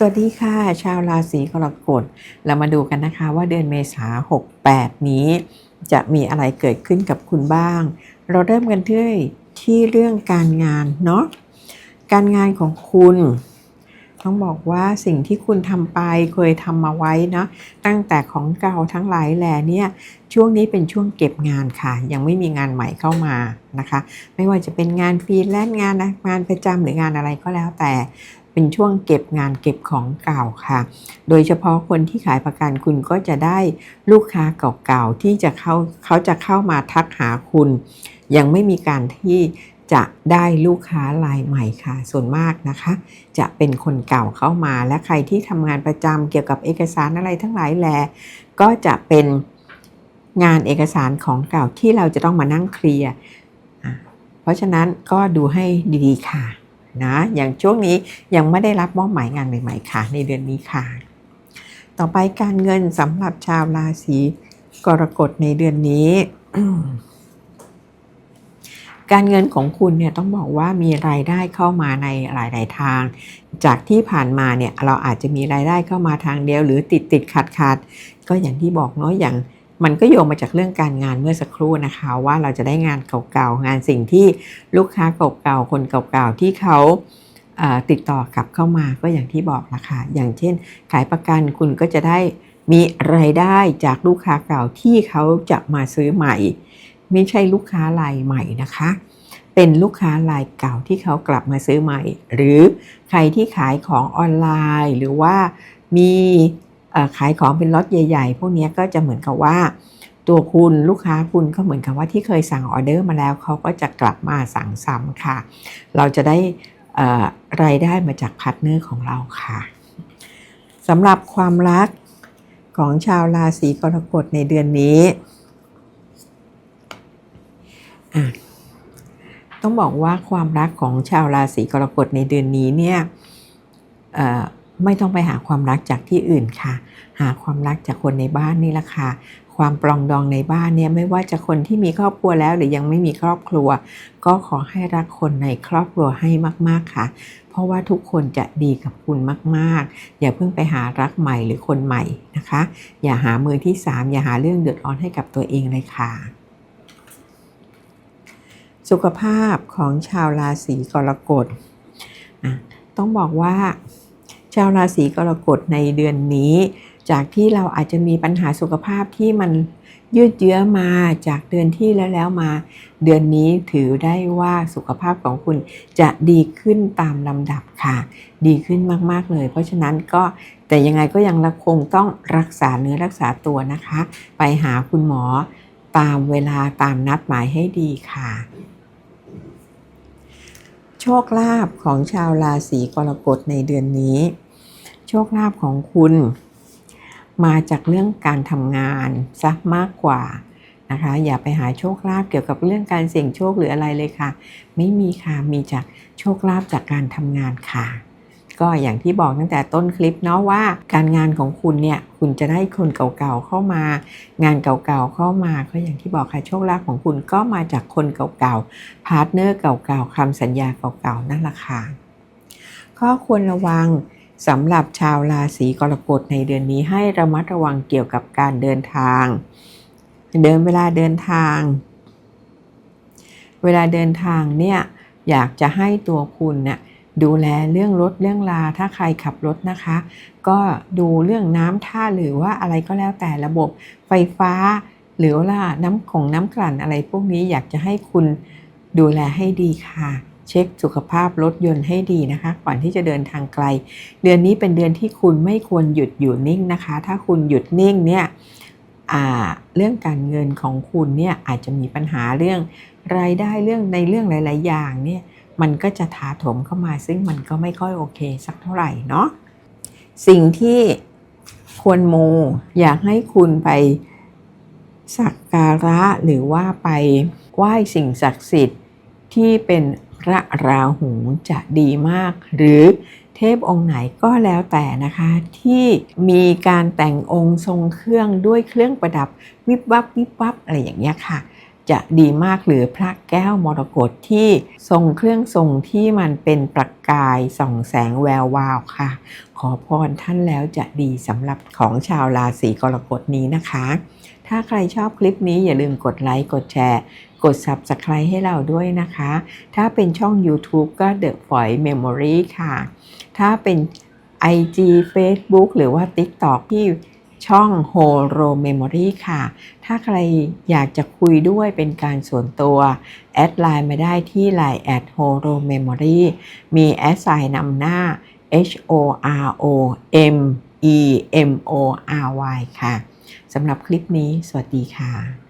สวัสดีค่ะ ชาวราศีกรกฎเรามาดูกันนะคะว่าเดือนเมษา68 นี้ จะมีอะไรเกิดขึ้นกับคุณบ้าง เราเริ่มกันที่ที่เรื่องการงานเนาะการงานของคุณ ต้องบอกว่าสิ่งที่คุณทำไปเคยทำมาไว้เนาะตั้งแต่ของเก่าทั้งหลายแหล่เนี่ยช่วงนี้เป็นช่วงเก็บงานค่ะ ยังไม่มีงานใหม่เข้ามานะคะ ไม่ว่าจะเป็นงานฟรีแลนซ์งานนะงานประจำหรืองานอะไรก็แล้วแต่ เป็นช่วงเก็บงานเก็บของเก่าค่ะ โดยเฉพาะคนที่ขายประกันคุณก็จะได้ลูกค้าเก่าๆที่จะเข้าเขาจะเข้ามาทักหาคุณ ยังไม่มีการที่จะได้ลูกค้ารายใหม่ค่ะ ส่วนมากนะคะ จะเป็นคนเก่าเข้ามาและใครที่ทำงานประจำเกี่ยวกับเอกสารอะไรทั้งหลายแล ก็จะเป็นงานเอกสารของเก่าที่เราจะต้องมานั่งเคลียร์เพราะฉะนั้นก็ดูให้ดีๆค่ะ นะอย่างช่วงนี้ยังไม่ได้รับมอบหมายงานใหม่ๆค่ะ ในเดือนนี้ค่ะ ต่อไปการเงินสำหรับชาวราศีกรกฎในเดือนนี้การเงินของคุณเนี่ยต้องบอกว่ามีรายได้เข้ามาในหลาย ๆ ทาง จากที่ผ่านมาเนี่ยเราอาจจะมีรายได้เข้ามาทางเดียว หรือติดติดขัดขัดก็อย่างที่บอกเนาะอย่าง มันก็โยงมาจากเรื่องการงานเมื่อสักครู่นะคะ ว่าเราจะได้งานเก่าๆงานสิ่งที่ลูกค้าเก่าๆคนเก่าๆที่เขาติดต่อกลับเข้ามาก็อย่างที่บอกนะค่ะอย่างเช่น ขายประกันคุณก็จะได้มีรายได้จากลูกค้าเก่าที่เขาจะมาซื้อใหม่ ไม่ใช่ลูกค้ารายใหม่นะคะ เป็นลูกค้ารายเก่าที่เขากลับมาซื้อใหม่ หรือใครที่ขายของออนไลน์ หรือว่ามี ขายของเป็นล็อตใหญ่ ๆ พวกนี้ก็จะเหมือนกับว่า ตัวคุณลูกค้าคุณก็เหมือนกับว่าที่เคยสั่งออเดอร์มาแล้วเขาก็จะกลับมาสั่งซ้ำค่ะ เราจะได้รายได้มาจากพาร์ทเนอร์ของเราค่ะสำหรับความรักของชาวราศีกรกฎในเดือนนี้ต้องบอกว่าความรักของชาวราศีกรกฎในเดือนนี้เนี่ย ไม่ต้องไปหาความรักจากที่อื่นค่ะ หาความรักจากคนในบ้านนี่แหละค่ะความปลองดองในบ้านเนี่ยไม่ว่าจะคนที่มีครอบครัวแล้วหรือยังไม่มีครอบครัว ก็ขอให้รักคนในครอบครัวให้มากๆค่ะ เพราะว่าทุกคนจะดีกับคุณมากๆ อย่าเพิ่งไปหารักใหม่หรือคนใหม่นะคะ อย่าหามือที่สามอย่าหาเรื่องเดือดร้อนให้กับตัวเองเลยค่ะ สุขภาพของชาวราศีกรกฎต้องบอกว่า ชาวราศีกรกฎในเดือนนี้ จากที่เราอาจจะมีปัญหาสุขภาพที่มันยืดเยื้อมาจากเดือนที่แล้วแล้วมา เดือนนี้ถือได้ว่าสุขภาพของคุณจะดีขึ้นตามลำดับค่ะ ดีขึ้นมากๆเลย เพราะฉะนั้นก็แต่ยังไงก็ยังคงต้องรักษาเนื้อรักษาตัวนะคะ ไปหาคุณหมอตามเวลาตามนัดหมายให้ดีค่ะ โชคลาภของชาวราศีกรกฎในเดือนนี้ โชคลาภของคุณ มาจากเรื่องการทำงานซะมากกว่านะคะอย่าไปหาโชคลาภเกี่ยวกับเรื่องการเสี่ยงโชคหรืออะไรเลยค่ะ ไม่มีค่ะมีจากโชคลาภจากการทำงานค่ะ ก็อย่างที่บอกตั้งแต่ต้นคลิปเนาะว่า การงานของคุณเนี่ยคุณจะได้คนเก่าๆเข้ามา งานเก่าๆเข้ามาก็อย่างที่บอกค่ะโชคลาภของคุณก็มาจากคนเก่าๆพาร์ทเนอร์เก่าๆคำสัญญาเก่าๆนั่นแหละค่ะข้อควรระวังสำหรับชาวราศีกรกฎในเดือนนี้ให้ระมัดระวังเกี่ยวกับการเดินทาง เดินเวลาเดินทาง เวลาเดินทางเนี่ยอยากจะให้ตัวคุณเนี่ย ดูแลเรื่องรถเรื่องลาถ้าใครขับรถนะคะ ก็ดูเรื่องน้ำท่าหรือว่าอะไรก็แล้วแต่ระบบไฟฟ้า หรือว่าน้ำของน้ำกลั่นอะไรพวกนี้อยากจะให้คุณดูแลให้ดีค่ะเช็คสุขภาพรถยนต์ให้ดีนะคะ ก่อนที่จะเดินทางไกล เดือนนี้เป็นเดือนที่คุณไม่ควรหยุดอยู่นิ่งนะคะ ถ้าคุณหยุดนิ่งเนี่ยเรื่องการเงินของคุณเนี่ยอาจจะมีปัญหาเรื่องรายได้เรื่องในเรื่องหลาย ๆ อย่างเนี่ย มันก็จะถาถมเข้ามาซึ่งมันก็ไม่ค่อยโอเคสักเท่าไหร่เนาะสิ่งที่ควรโมอยากให้คุณไปสักการะหรือว่าไปไหว้สิ่งศักดิ์สิทธิ์ที่เป็นพระราหูจะดีมาก หรือเทพองค์ไหนก็แล้วแต่นะคะ ที่มีการแต่งองค์ทรงเครื่องด้วยเครื่องประดับวิบวับวิบวับอะไรอย่างเงี้ยค่ะ จะดีมากหรือพระแก้วมรกตที่ทรงเครื่องทรงที่มันเป็นประกายส่องแสงแวววาวค่ะ ขอพรท่านแล้วจะดีสำหรับของชาวราศีกรกฎนี้นะคะ ถ้าใครชอบคลิปนี้อย่าลืมกดไลค์กดแชร์ กด Subscribe ให้เราด้วยนะคะ ถ้าเป็นช่อง YouTube ก็ The f o y Memory ค่ะ ถ้าเป็น IG Facebook หรือว่า TikTok ที่ ช่อง Horo Memory ค่ะ ถ้าใครอยากจะคุยด้วยเป็นการส่วนตัว แอดไลน์มาได้ที่ Line at Horo Memory มีแอดไซน์นำหน้า H O R O M E M O R Y ค่ะ สำหรับคลิปนี้ สวัสดีค่ะ